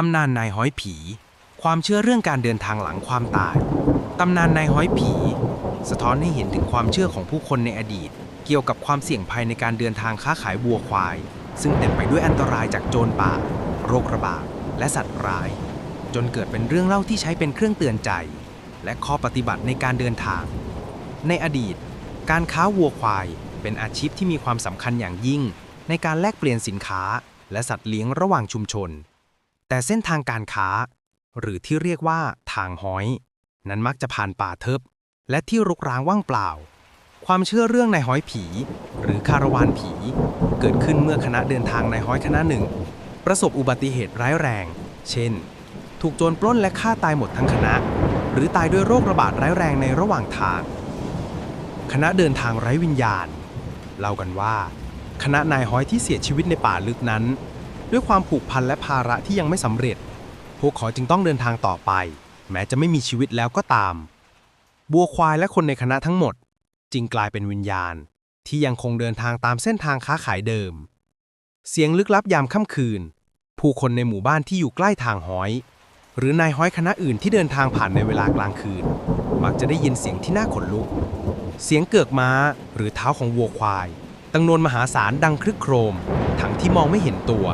ตำนานนายห้อยผี ความเชื่อเรื่องการเดินทางหลังความตาย ตำนานนายห้อยผี สะท้อนให้เห็นถึงความเชื่อของผู้คนในอดีต เกี่ยวกับความเสี่ยงภัยในการเดินทางค้าขายวัวควาย ซึ่งเต็มไปด้วยอันตรายจากโจรป่า โรคระบาด และสัตว์ร้าย จนเกิดเป็นเรื่องเล่าที่ใช้เป็นเครื่องเตือนใจ และข้อปฏิบัติในการเดินทาง ในอดีต การค้าวัวควายเป็นอาชีพที่มีความสำคัญอย่างยิ่ง ในการแลกเปลี่ยนสินค้า และสัตว์เลี้ยงระหว่างชุมชน แต่เส้นทางการค้า หรือที่เรียกว่าทางห้อย นั้นมักจะผ่านป่าเทิบและที่รกร้างว่างเปล่า ความเชื่อเรื่องนายห้อยผี หรือคาราวานผี เกิดขึ้นเมื่อคณะเดินทางนายห้อยคณะหนึ่ง ประสบอุบัติเหตุร้ายแรง เช่น ถูกโจรปล้นและฆ่าตายหมดทั้งคณะ หรือตายด้วยโรคระบาดร้ายแรงในระหว่างทาง คณะเดินทางไร้วิญญาณเล่ากันว่า คณะนายห้อยที่เสียชีวิตในป่าลึกนั้น ด้วยความผูกพันและภาระที่ยังไม่สำเร็จ พวกเขาจึงต้องเดินทางต่อไป แม้จะไม่มีชีวิตแล้วก็ตาม บัวควายและคนในคณะทั้งหมด จึงกลายเป็นวิญญาณ ที่ยังคงเดินทางตามเส้นทางค้าขายเดิม เสียงลึกลับยามค่ำคืน ผู้คนในหมู่บ้านที่อยู่ใกล้ทางห้อย หรือนายห้อยคณะอื่นที่เดินทางผ่านในเวลากลางคืน มักจะได้ยินเสียงที่น่าขนลุก เสียงเกือกม้าหรือเท้าของวัวควายตังนวนมหาศาลดังครึกโครม ทั้งที่มองไม่เห็นตัว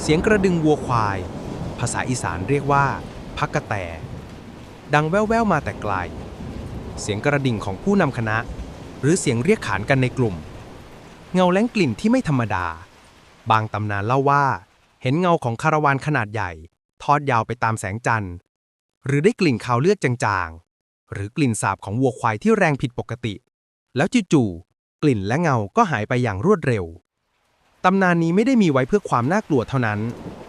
เสียงกระดึงวัวควาย ภาษาอีสานเรียกว่าพักกะแต ดังแว่วๆมาแต่ไกล เสียงกระดิ่งของผู้นำคณะ หรือเสียงเรียกขานกันในกลุ่ม เงาแล้งกลิ่นที่ไม่ธรรมดา บางตำนานเล่าว่า เห็นเงาของคาราวานขนาดใหญ่ ทอดยาวไปตามแสงจันทร์ หรือได้กลิ่นคาวเลือดจางๆ หรือกลิ่นสาบของวัวควายที่แรงผิดปกติ แล้วจู่ๆกลิ่นและเงาก็หายไปอย่างรวดเร็ว ตำนานนี้ไม่ได้มีไว้เพื่อความน่ากลัวเท่านั้น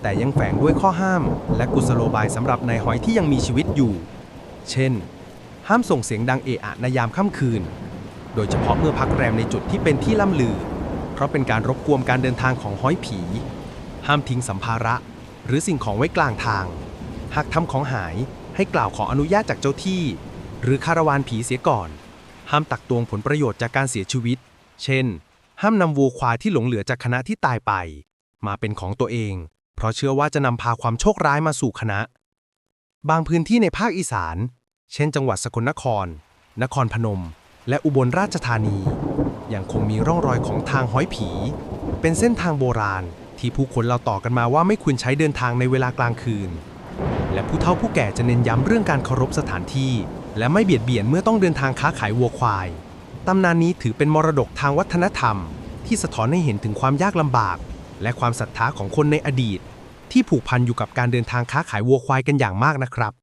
แต่ยังแฝงด้วยข้อห้าม และกุศโลบายสำหรับนายหอยที่ยังมีชีวิตอยู่ เช่น ห้ามส่งเสียงดังเอะอะในยามค่ำคืน โดยเฉพาะเมื่อพักแรมในจุดที่เป็นที่ล่ำลือ เพราะเป็นการรบกวนการเดินทางของห้อยผี ห้ามทิ้งสัมภาระ หรือสิ่งของไว้กลางทาง หากทำของหายให้กล่าวขออนุญาตจากเจ้าที่ หรือคาราวานผีเสียก่อน ห้ามตักตวงผลประโยชน์จากการเสียชีวิต เช่น ห้ามนำวัวควายที่หลงเหลือจากคณะที่ตายไป มาเป็นของตัวเอง เพราะเชื่อว่าจะนำพาความโชคร้ายมาสู่คณะ บางพื้นที่ในภาคอีสาน เช่น จังหวัดสกลนคร นครพนม และอุบลราชธานี ยังคงมีร่องรอยของทางห้อยผี เป็นเส้นทางโบราณที่ผู้คนเราต่อกันมาว่าไม่ควรใช้เดินทางในเวลากลางคืน และผู้เฒ่าผู้แก่จะเน้นย้ำเรื่องการเคารพสถานที่ และไม่เบียดเบียนเมื่อต้องเดินทางค้าขายวัวควาย ตำนานนี้ถือเป็นมรดกทางวัฒนธรรม ที่สะท้อนให้เห็นถึงความยากลำบาก และความศรัทธาของคนในอดีต ที่ผูกพันอยู่กับการเดินทางค้าขายวัวควายกันอย่างมากนะครับ